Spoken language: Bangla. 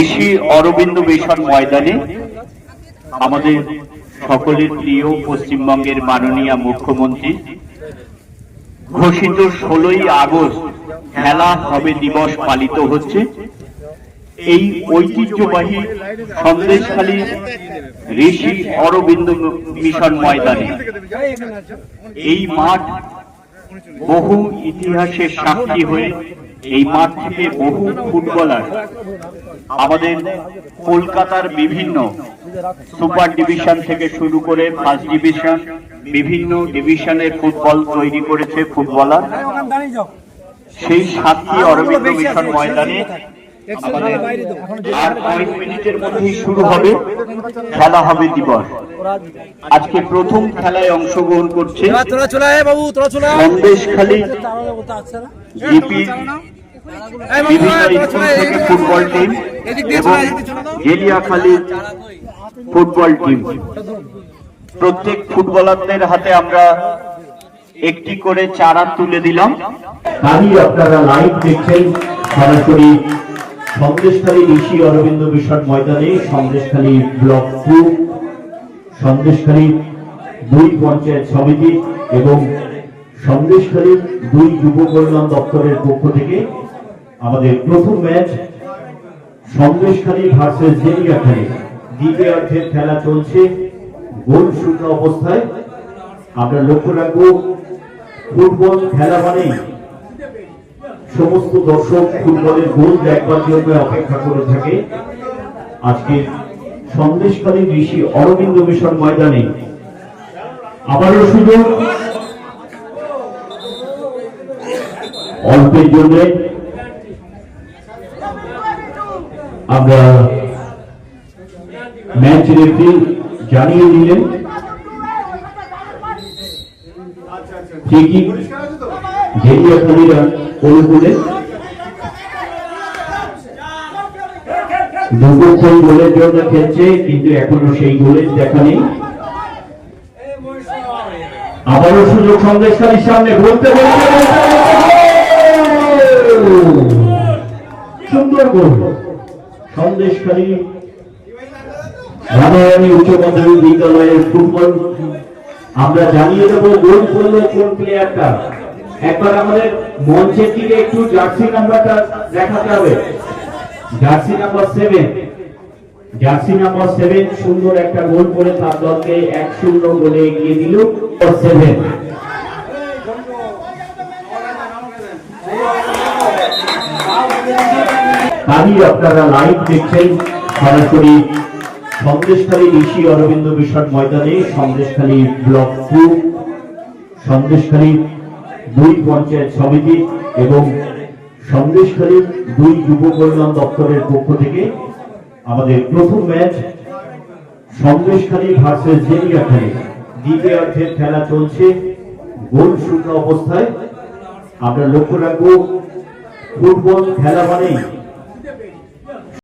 ঋষি অরবিন্দ মিশন ময়দানে আমাদের সকলের প্রিয় পশ্চিমবঙ্গের মাননীয় মুখ্যমন্ত্রী, ঘোষিত ষোলোই আগস্ট খেলা হবে দিবস পালিত হচ্ছে। এই ঐতিহ্যবাহী সন্দেশখালী ঋষি অরবিন্দ মিশন ময়দানে এই মাঠ বহু ইতিহাসের সাক্ষী হয়ে এই মাঠ থেকে বহু ফুটবলার আমাদের কলকাতার বিভিন্ন সুপার ডিভিশন থেকে শুরু করে ফার্স্ট ডিভিশন বিভিন্ন ডিভিশনের ফুটবল তৈরি করেছে ফুটবলার সেই সাতটি অরবিন্দ মিশন ময়দানে আমাদের আর কয়েক মিনিটের মধ্যেই শুরু হবে খেলা হবে দিবস আজকে প্রথম খেলায় অংশগ্রহণ করছে সন্দেশখালী ফুটবল টিম এবং। গেলিয়াখালীর ফুটবল টিম প্রত্যেক ফুটবলারদের হাতে আমরা একটি করে চারা তুলে দিলাম তারই আপনারা লাইভ দেখছেন সরাসরি সন্দেশখালী ঋষি অরবিন্দ মিশন ময়দানে, সন্দেশখালী ব্লক টু, সন্দেশখালী দুই পঞ্চায়েত সমিতি এবং সন্দেশখালী দুই যুব কল্যাণ দপ্তরের পক্ষ থেকে আমাদের প্রথম ম্যাচ সন্দেশখালী ভার্সেস জেলিয়াখালী দ্বিতীয়ার্ধের খেলা চলছে গোল শূন্য অবস্থায়। আমরা লক্ষ্য রাখব, ফুটবল খেলা মানেই সমস্ত দর্শক ফুটবলের গোল দেখবার জন্য অপেক্ষা করে থাকে। আজকে সন্দেশকালী ঋষি অরবিন্দ মিশন ময়দানে আবারও সুযোগ। অল্পের জন্য আমরা ম্যাচ রেফারি জানিয়ে দিলেন। গোলের জন্য খেলছে, কিন্তু এখনও সেই গোলের দেখা নেই। আবারও সুযোগ সন্দেশকারীর সামনে বলতে বলতে সুন্দর গোল সন্দেশকারী রানারানী উচ্চ মাধ্যমিক বিদ্যালয়ের ফুটবল আমরা জানিয়ে দেবো গোল করল কোন প্লেয়ারটা একবার আমাদের মঞ্চের দিকে একটু জার্সি নাম্বারটা দেখাতে হবে। Jersey number seven jersey number seven সুন্দর একটা গোল করে তার দলকে এক শূন্য গোলে এগিয়ে দিল। সেভেন তারই আপনারা লাইভ দেখছেন সরাসরি সন্দেশখালী ঋষি অরবিন্দ মিশন ময়দানে, সন্দেশখালী ব্লক টু, সন্দেশখালী দুই পঞ্চায়েত সমিতি এবং সন্দেশখালী দুই যুব কল্যাণ দপ্তরের পক্ষ থেকে আমাদের প্রথম ম্যাচ সন্দেশখালী ভার্সেস জেলিয়াখালী দ্বিতীয়ার্ধের খেলা চলছে, গোল শূন্য অবস্থায়। আমরা লক্ষ্য রাখব, ফুটবল খেলা মানেই